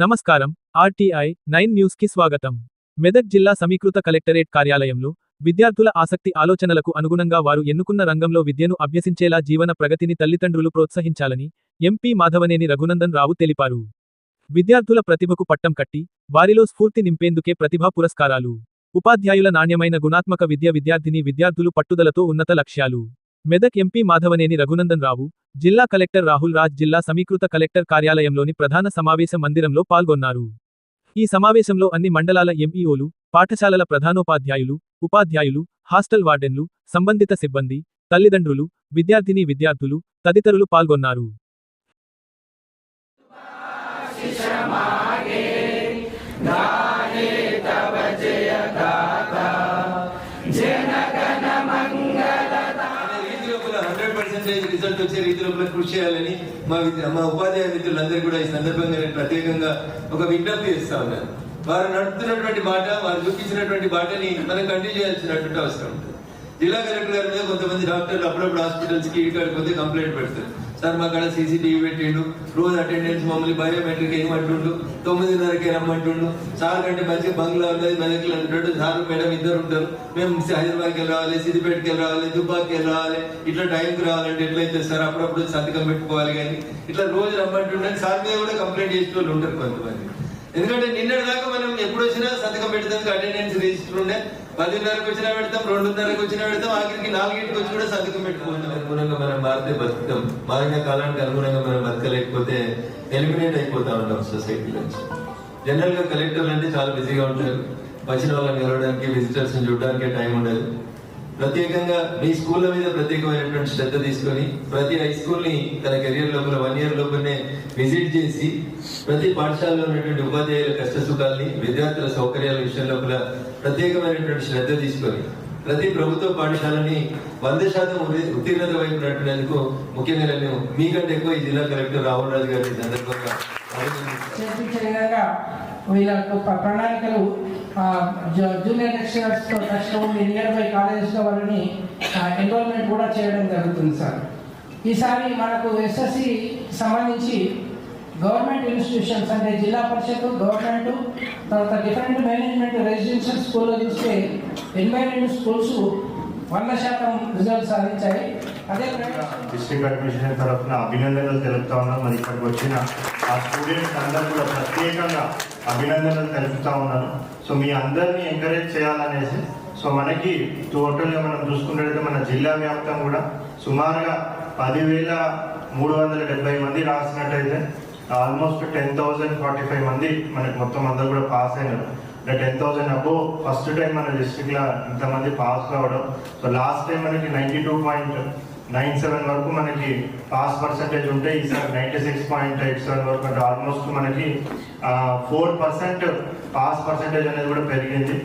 నమస్కారం. RTI nine న్యూస్కి స్వాగతం. మెదక్ జిల్లా సమీకృత కలెక్టరేట్ కార్యాలయంలో విద్యార్థుల ఆసక్తి ఆలోచనలకు అనుగుణంగా వారు ఎన్నుకున్న రంగంలో విద్యను అభ్యసించేలా జీవన ప్రగతిని తల్లిదండ్రులు ప్రోత్సహించాలని ఎంపీ మాధవనేని రఘునందన్ రావు తెలిపారు. విద్యార్థుల ప్రతిభకు పట్టం కట్టి వారిలో స్ఫూర్తి నింపేందుకే ప్రతిభా పురస్కారాలు ఉపాధ్యాయుల నాణ్యమైన గుణాత్మక విద్య విద్యార్థిని విద్యార్థులు పట్టుదలతో ఉన్నత లక్ష్యాలు. మెదక్ ఎంపీ మాధవనేని రఘునందన్ రావు జిల్లా కలెక్టర్ రాహుల్ రాజ్ జిల్లా సమీకృత కలెక్టర్ కార్యాలయంలోని ప్రధాన సమావేశ మందిరంలో పాల్గొన్నారు. ఈ సమావేశంలో అన్ని మండలాల ఎంఈఓలు పాఠశాలల ప్రధానోపాధ్యాయులు ఉపాధ్యాయులు హాస్టల్ వార్డెన్లు సంబంధిత సిబ్బంది తల్లిదండ్రులు విద్యార్థిని విద్యార్థులు తదితరులు పాల్గొన్నారు. పర్సెంటేజ్ రిజల్ట్ వచ్చే రీతిలో లోపల కృషి చేయాలని మా విద్య మా ఉపాధ్యాయ మిత్రులందరూ కూడా ఈ సందర్భంగా నేను ప్రత్యేకంగా ఒక విజ్ఞప్తి చేస్తా ఉన్నాను. వారు నడుపుతున్నటువంటి మాట వారు చూపించినటువంటి బాటని మనం కంటిన్యూ చేయాల్సినటువంటి అవసరం ఉంటుంది. జిల్లా కలెక్టర్ గారి మీద కొంతమంది డాక్టర్లు అప్పుడప్పుడు హాస్పిటల్స్కి ఇక్కడ కొద్దిగా కంప్లైంట్ పెడతారు. సార్ మా కాడ సీసీటీవీ పెట్టిండు. రోజు అటెండెన్స్ మమ్మల్ని బయోమెట్రిక్ ఏమంటుండు తొమ్మిదిన్నరకే రమ్మంటుండు. సార్ కంటే మంచిగా బంగ్లా ఉన్నది మెదక్లు అంటున్నాడు సార్ మేడం ఇద్దరు ఉంటారు. మేము హైదరాబాద్కి వెళ్ళి రావాలి సిద్దిపేటకి వెళ్ళాలి రావాలి దుబ్బాకి రావాలి. ఇట్లా టైంకి రావాలంటే ఎట్లయితే సార్ అప్పుడప్పుడు సంతకం పెట్టుకోవాలి కానీ ఇట్లా రోజు రమ్మంటుండే. సార్ మీద కూడా కంప్లైంట్ చేసే వాళ్ళు ఉంటారు కొంతమంది. ఎందుకంటే నిన్నటి దాకా మనం ఎప్పుడు వచ్చినా సంతకం పెట్టడానికి అటెండెన్స్ రిజిస్టర్ ఉండే. పదిన్నరకు వచ్చినా పెడతాం రెండున్నరకు వచ్చినా పెడతాం ఆఖరికి నాలుగింటికి వచ్చి కూడా సంతకం పెట్టుకుంటాం. అనుగుణంగా మనం మారితే బతుకుతాం. మారిన కాలానికి అనుగుణంగా మనం బతకలేకపోతే ఎలిమినేట్ అయిపోతా ఉంటాం సొసైటీ నుంచి. జనరల్గా కలెక్టర్లు అంటే చాలా బిజీగా ఉంటారు. వచ్చిన వాళ్ళని కలవడానికి విజిటర్స్ చూడడానికి టైం ఉండదు. ప్రత్యేకంగా మీ స్కూళ్ళ మీద ప్రత్యేకమైనటువంటి శ్రద్ధ తీసుకొని ప్రతి హై స్కూల్ని తన కెరియర్ లోపల వన్ ఇయర్ లోపలనే విజిట్ చేసి ప్రతి పాఠశాలలో ఉన్నటువంటి ఉపాధ్యాయుల కష్ట సుఖాల్ని విద్యార్థుల సౌకర్యాల విషయం లోపల ప్రత్యేకమైనటువంటి శ్రద్ధ తీసుకొని ప్రతి ప్రభుత్వ పాఠశాలని వంద శాతం ఉత్తీర్ణత వైపు నడిపినందుకు ముఖ్యంగా నేను మీకంటే ఎక్కువ ఈ జిల్లా కలెక్టర్ రాహుల్ రాజు గారి సందర్భంగా చేర్పించే విధంగా వీళ్ళకు ప్రణాళికలు జూనియర్ లెక్చరర్స్తో తో ఉండి నియర్ బై కాలేజెస్లో వాళ్ళని ఎన్రోల్మెంట్ కూడా చేయడం జరుగుతుంది సార్. ఈసారి మనకు ఎస్ఎస్సి సంబంధించి గవర్నమెంట్ ఇన్స్టిట్యూషన్స్ అంటే జిల్లా పరిషత్ గవర్నమెంట్ తర్వాత డిఫరెంట్ మేనేజ్మెంట్ రెసిడెన్షియల్ స్కూల్లో చూస్తే ఎనభై రెండు స్కూల్స్ వంద శాతం రిజల్ట్ సాధించాయి. డిస్ట్రిక్ట్ అడ్మినిస్ట్రేషన్ తరఫున అభినందనలు తెలుపుతా ఉన్నాం. మరి ఇక్కడికి వచ్చిన ఆ స్టూడెంట్స్ అందరూ కూడా ప్రత్యేకంగా అభినందనలు తెలుపుతా ఉన్నాను సో మీ అందరినీ ఎంకరేజ్ చేయాలనేసి సో మనకి టోటల్గా మనం చూసుకున్నట్లయితే మన జిల్లా వ్యాప్తం కూడా సుమారుగా పదివేల మూడు వందల డెబ్బై మంది రాసినట్టయితే almost ten thousand forty five మంది మనకి మొత్తం అందరూ కూడా పాస్ అయినారు. అంటే ten thousand above first time మన డిస్ట్రిక్ట్లో ఇంతమంది పాస్ కావడం. సో లాస్ట్ టైం మనకి ninety two point nine seven వరకు మనకి పాస్ పర్సంటేజ్ ఉంటే ఈసారి ninety six point eight seven వరకు అంటే ఆల్మోస్ట్ మనకి ఫోర్ పర్సెంట్ పాస్ పర్సంటేజ్ అనేది కూడా పెరిగింది.